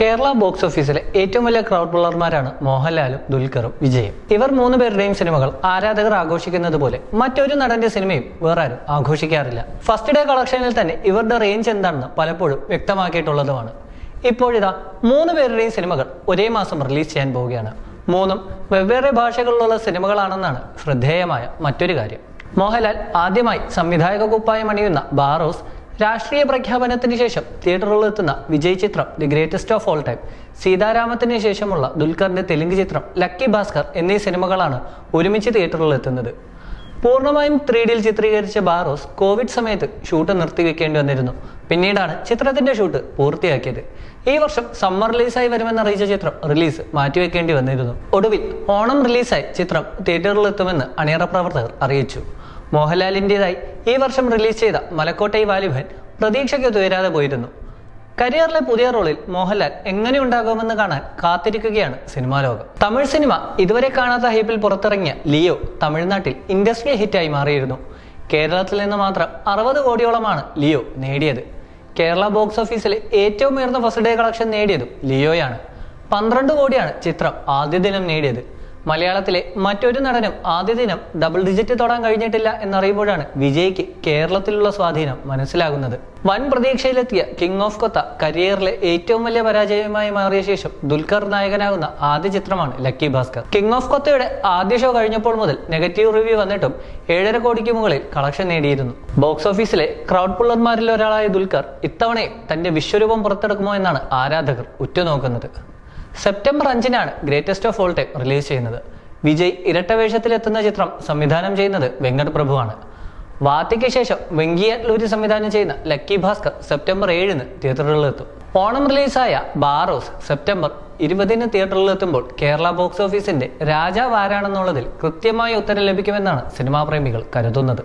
Kerala box ഓഫീസിലെ ഏറ്റവും വലിയ ക്രൗഡ് പുള്ളർമാരാണ് മോഹൻലാലും ദുൽഖറും വിജയും. ഇവർ മൂന്ന് പേരുടെയും സിനിമകൾ ആരാധകർ ആഘോഷിക്കുന്നത് പോലെ മറ്റൊരു നടന്റെ സിനിമയും വേറെ ആരും ആഘോഷിക്കാറില്ല. ഫസ്റ്റ് ഡേ കളക്ഷനിൽ തന്നെ ഇവരുടെ റേഞ്ച് എന്താണെന്ന് പലപ്പോഴും വ്യക്തമാക്കിയിട്ടുള്ളതുമാണ്. ഇപ്പോഴിതാ മൂന്ന് പേരുടെയും സിനിമകൾ ഒരേ മാസം റിലീസ് ചെയ്യാൻ പോവുകയാണ്. മൂന്നും വെവ്വേറെ ഭാഷകളിലുള്ള സിനിമകളാണെന്നാണ് ശ്രദ്ധേയമായ മറ്റൊരു കാര്യം. മോഹൻലാൽ ആദ്യമായി സംവിധായക കുപ്പായം അണിയുന്ന ബാറോസ് രാഷ്ട്രീയ പ്രഖ്യാപനത്തിന് ശേഷം തിയേറ്ററുകളിലെത്തുന്ന വിജയ് ചിത്രം the greatest of all time സീതാരാമത്തിന് ശേഷമുള്ള ദുൽഖറിന്റെ തെലുങ്ക് ചിത്രം ലക്കി ഭാസ്കർ എന്നീ സിനിമകളാണ് ഒരുമിച്ച് തിയേറ്ററുകളിലെത്തുന്നത് പൂർണമായും ത്രീ ഡിയിൽ ചിത്രീകരിച്ച ബാറോസ് കോവിഡ് സമയത്ത് ഷൂട്ട് നിർത്തിവെക്കേണ്ടി വന്നിരുന്നു. പിന്നീടാണ് ചിത്രത്തിന്റെ ഷൂട്ട് പൂർത്തിയാക്കിയത്. ഈ വർഷം സമ്മർ റിലീസായി വരുമെന്ന് അറിയിച്ച ചിത്രം റിലീസ് മാറ്റിവെക്കേണ്ടി വന്നിരുന്നു. ഒടുവിൽ ഓണം റിലീസായി ചിത്രം തിയേറ്ററിലെത്തുമെന്ന് അണിയറ പ്രവർത്തകർ അറിയിച്ചു. മോഹൻലാലിന്റെതായി ഈ വർഷം റിലീസ് ചെയ്ത മലക്കോട്ടൈ വാലിഭൻ പ്രതീക്ഷയ്ക്ക് തുയരാതെ പോയിരുന്നു. കരിയറിലെ പുതിയ റോളിൽ മോഹൻലാൽ എങ്ങനെ എങ്ങനെയുണ്ടാകുമെന്ന് കാണാൻ കാത്തിരിക്കുകയാണ് സിനിമാ ലോകം. തമിഴ് സിനിമ ഇതുവരെ കാണാത്ത ഹൈപ്പിൽ പുറത്തിറങ്ങിയ ലിയോ തമിഴ്നാട്ടിൽ ഇൻഡസ്ട്രി ഹിറ്റായി മാറിയിരുന്നു. കേരളത്തിൽ നിന്ന് മാത്രം അറുപത് കോടിയോളമാണ് ലിയോ നേടിയത്. കേരള ബോക്സ് ഓഫീസിലെ ഏറ്റവും ഉയർന്ന ഫസ്റ്റ് ഡേ കളക്ഷൻ നേടിയതും ലിയോയാണ്. പന്ത്രണ്ട് കോടിയാണ് ചിത്രം ആദ്യ ദിനം നേടിയത്. മലയാളത്തിലെ മറ്റൊരു നടനും ആദ്യ ദിനം ഡബിൾ ഡിജിറ്റ് തൊടാൻ കഴിഞ്ഞിട്ടില്ല എന്നറിയുമ്പോഴാണ് വിജയ്ക്ക് കേരളത്തിലുള്ള സ്വാധീനം മനസ്സിലാകുന്നത്. വൻ പ്രതീക്ഷയിലെത്തിയ കിങ് ഓഫ് കൊത്ത കരിയറിലെ ഏറ്റവും വലിയ പരാജയമായി മാറിയ ശേഷം ദുൽഖർ നായകനാകുന്ന ആദ്യ ചിത്രമാണ് ലക്കി ഭാസ്കർ കിങ് ഓഫ് കൊത്തയുടെ ആദ്യ ഷോ കഴിഞ്ഞപ്പോൾ മുതൽ നെഗറ്റീവ് റിവ്യൂ വന്നിട്ടും ഏഴര കോടിക്ക് മുകളിൽ കളക്ഷൻ നേടിയിരുന്നു. ബോക്സ് ഓഫീസിലെ ക്രൗഡ് പുള്ളന്മാരിൽ ഒരാളായ ദുൽഖർ ഇത്തവണയും തന്റെ വിശ്വരൂപം പുറത്തെടുക്കുമോ എന്നാണ് ആരാധകർ ഉറ്റുനോക്കുന്നത്. സെപ്റ്റംബർ അഞ്ചിനാണ് greatest of all time release ചെയ്യുന്നത്. വിജയ് ഇരട്ടവേഷത്തിൽ എത്തുന്ന ചിത്രം സംവിധാനം ചെയ്യുന്നത് വെങ്കട് പ്രഭുവാണ്. വാത്തിക്ക് ശേഷം വെങ്കിയലൂരി സംവിധാനം ചെയ്യുന്ന ലക്കി ഭാസ്കർ സെപ്റ്റംബർ ഏഴിന് തിയേറ്ററുകളിലെത്തും. ഓണം റിലീസായ ബാറോസ് സെപ്റ്റംബർ ഇരുപതിന് തിയേറ്ററിലെത്തുമ്പോൾ കേരള ബോക്സ് ഓഫീസിന്റെ രാജാവ് ആരാണെന്നുള്ളതിൽ കൃത്യമായ ഉത്തരം ലഭിക്കുമെന്നാണ് സിനിമാ പ്രേമികൾ കരുതുന്നത്.